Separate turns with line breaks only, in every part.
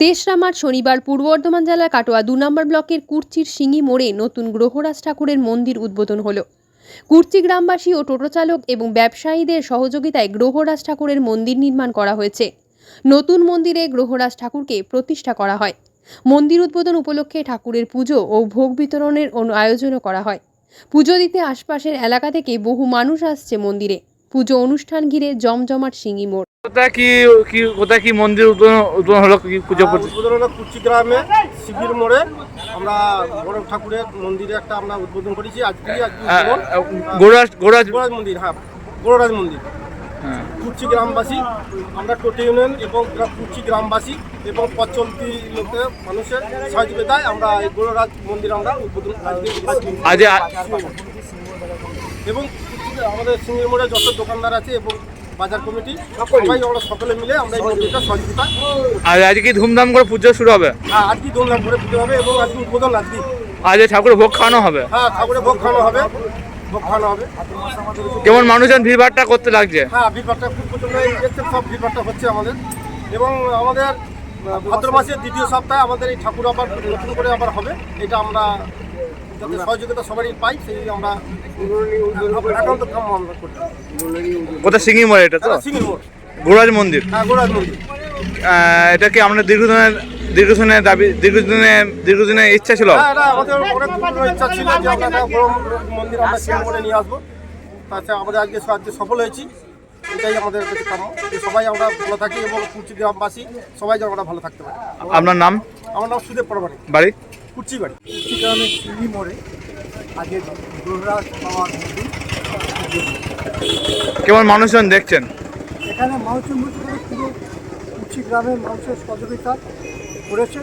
তেসরা মার্চ শনিবার পূর্ব বর্ধমান জেলার কাটোয়া দু নম্বর ব্লকের কুর্চির সিঙ্গি মোড়ে নতুন গ্রহরাজ ঠাকুরের মন্দির উদ্বোধন হলো। কুর্চি গ্রামবাসী ও টোটো চালক এবং ব্যবসায়ীদের সহযোগিতায় গ্রহরাজ ঠাকুরের মন্দির নির্মাণ করা হয়েছে। নতুন মন্দিরে গ্রহরাজ ঠাকুরকে প্রতিষ্ঠা করা হয়। মন্দির উদ্বোধন উপলক্ষে ঠাকুরের পুজো ও ভোগ বিতরণের আয়োজনও করা হয়। পুজো দিতে আশপাশের এলাকা থেকে বহু মানুষ আসছে মন্দিরে। পুজো অনুষ্ঠান ঘিরে জমজমাট সিঙ্গি মোড়।
কোথায় কি কি কোথায় কি মন্দির উদ্বোধন উদ্বোধন হলো কি পুজো
উদ্বোধন হলো কুচি গ্রামে শিবির মোড়ে। আমরা বড় ঠাকুরের মন্দিরে একটা আমরা উদ্বোধন করেছি। আজকে।
গোরাজ গোরাজ
গোরাজ মন্দির হ্যাঁ গোরাজ মন্দির।
হ্যাঁ।
কুচি গ্রামবাসী আমরা টোটো ইউনিয়ন এবং কুচি গ্রামবাসী এবং পথচলতি লোকের মানুষের সহযোগিতায় আমরা এই গোরাজ মন্দির আমরা উদ্বোধন আজকে এবং আমাদের সিঙ্গির মোড়ে যত দোকানদার আছে এবং বাজার কমিটি সবাই আমরা সকলে মিলে আমরা এই মন্দিরটা সহযোগিতা
আর আজকে ধুমধাম করে পুজো শুরু হবে?
হ্যাঁ আজকে ধুমধাম করে পুজো হবে এবং আজকে উদ্বোধন আজকে।
আজ ঠাকুর ভোগ খাওয়ানো হবে?
হ্যাঁ ঠাকুরের ভোগ খাওয়ানো হবে। ভোগ খাওয়ানো হবে।
কেমন মানুষজন ভিড়ভাড়টা করতে লাগছে?
হ্যাঁ ভিড়ভাড়টা খুব প্রচণ্ড সব ভিড়ভাড়টা হচ্ছে আমাদের। এবং আমাদের ভাদ্র মাসের দ্বিতীয় সপ্তাহে আমাদের এই ঠাকুর আবার নতুন করে আবার হবে। এটা আমরা যাতে সহযোগিতা সবারই পাই সেই আমরা একান্ত কাম আমরা করি
কোথায়? সিঙ্গি মোড় এটা তো?
এটা সিঙ্গিল মোড়।
গোরাজ মন্দির।
হ্যাঁ গোড়াজ মন্দির।
এটা কি আমরা দীর্ঘদিনের দীর্ঘদিনের দাবি দীর্ঘদিনের দীর্ঘদিনের ইচ্ছা ছিল?
হ্যাঁ এটা আমাদের অনেক ইচ্ছা ছিল যে আমরা মন্দির আমরা সিঙ্গিল মোড়ে নিয়ে আসব। তাছাড়া আমাদের আজকে আজকে সফল হয়েছি। এটাই আমাদের কাছে কাম্য। যে সবাই আমরা ভালো থাকি এবং কুচি গ্রামবাসী সবাই যেন আমরা ভালো থাকতে পারি।
আপনার নাম?
আমার নাম সুদেব পরমাণিক।
বাড়ি?
কুচি বাড়ি।
গ্রামের সিঁড়ি মোড়ে আগে বাবার মন্দির
কেমন মানুষজন দেখছেন?
এখানে মানুষের মধ্যে করে পুরো কুচি গ্রামের মানুষের সহযোগিতা করেছে।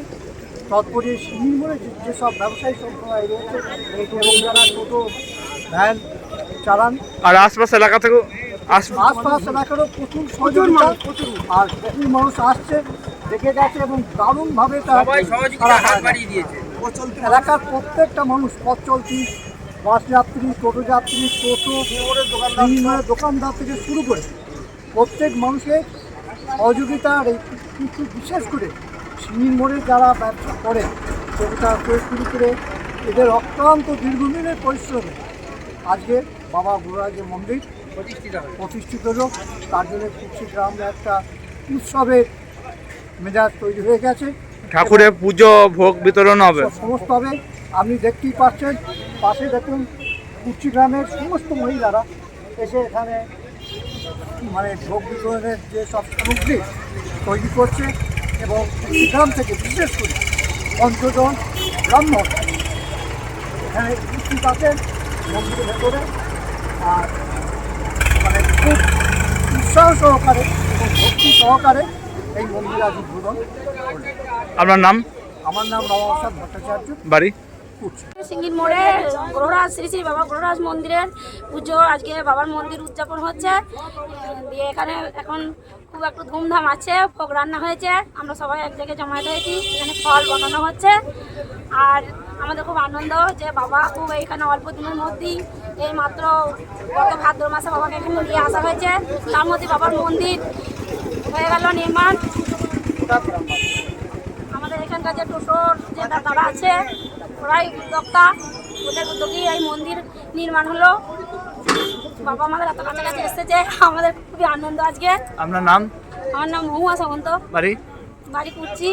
তৎপরে সিঁড়ি মোড়ে যেসব ব্যবসায়ী সম্প্রদায় রয়েছে এবং যারা টোটো ভ্যান চালান
আর আশপাশ এলাকা থেকেও আশ
আশপাশ এলাকারও প্রচুর সহযোগিতা। আর প্রচুর মানুষ আসছে দেখে গেছে এবং দারুণভাবে তার হাত বাড়িয়ে দিয়েছে। এলাকার প্রত্যেকটা মানুষ পথ চলতি, বাস যাত্রী, টোটো যাত্রী, টোটো বিভিন্ন দোকানদার থেকে শুরু করে প্রত্যেক মানুষের সহযোগিতা আর এই কিন্তু বিশেষ করে সিঁড়ির মোড়ে যারা ব্যবসা করে, সেটা থেকে শুরু করে এদের অক্লান্ত দীর্ঘদিনের পরিশ্রমে আজকে বাবা গুরুরাজের মন্দির প্রতিষ্ঠিত হলো। তার জন্য কুচি গ্রামে একটা উৎসবের মেজাজ তৈরি হয়ে গেছে।
ঠাকুরের পুজো, ভোগ বিতরণ হবে।
সমস্ত হবে। আপনি দেখতেই পাচ্ছেন, পাশে দেখুন, কুচি গ্রামের সমস্ত মহিলারা এসে এখানে মানে ভোগ বিতরণের যে সব সামগ্রী তৈরি করছে এবং গ্রাম থেকে বিশেষ করে পঞ্চজন ব্রাহ্মণ এখানে উপস্থিত আছেন মন্দিরের ভেতরে। আর মানে খুব উৎসাহ সহকারে এবং ভক্তি সহকারে এই মন্দির আজ উদ্বোধন
আপনার নাম?
আমার নাম ভট্টাচার্য।
বাড়ি?
সিঙ্গির মোড়ে গ্রহরাজ শ্রী শ্রী বাবা গ্রহরাজ মন্দিরের পুজো আজকে বাবার মন্দির উদযাপন হচ্ছে। দিয়ে এখানে এখন খুব একটু ধুমধাম আছে ভোগ রান্না হয়েছে। আমরা সবাই এক জায়গায় জমায়েত হয়েছি এখানে ফল বানানো হচ্ছে। আর আমাদের খুব আনন্দ যে বাবা খুব এখানে অল্প দিনের মধ্যেই এই মাত্র গত ভাদ্র মাসে বাবাকে এখানে নিয়ে আসা হয়েছে। তার মধ্যে বাবার মন্দির হয়ে গেল নির্মাণ। আমাদের এখানকার যে টোটোর যে দাদারা আছে ওরাই উদ্যোক্তা। ওদের উদ্যোগেই এই মন্দির নির্মাণ হলো। বাবা আমাদের এত কাছাকাছি এসেছে আমাদের খুবই আনন্দ আজকে।
আপনার নাম?
আমার নাম মহুয়া সামন্ত।
বাড়ি?
বাড়ি করছি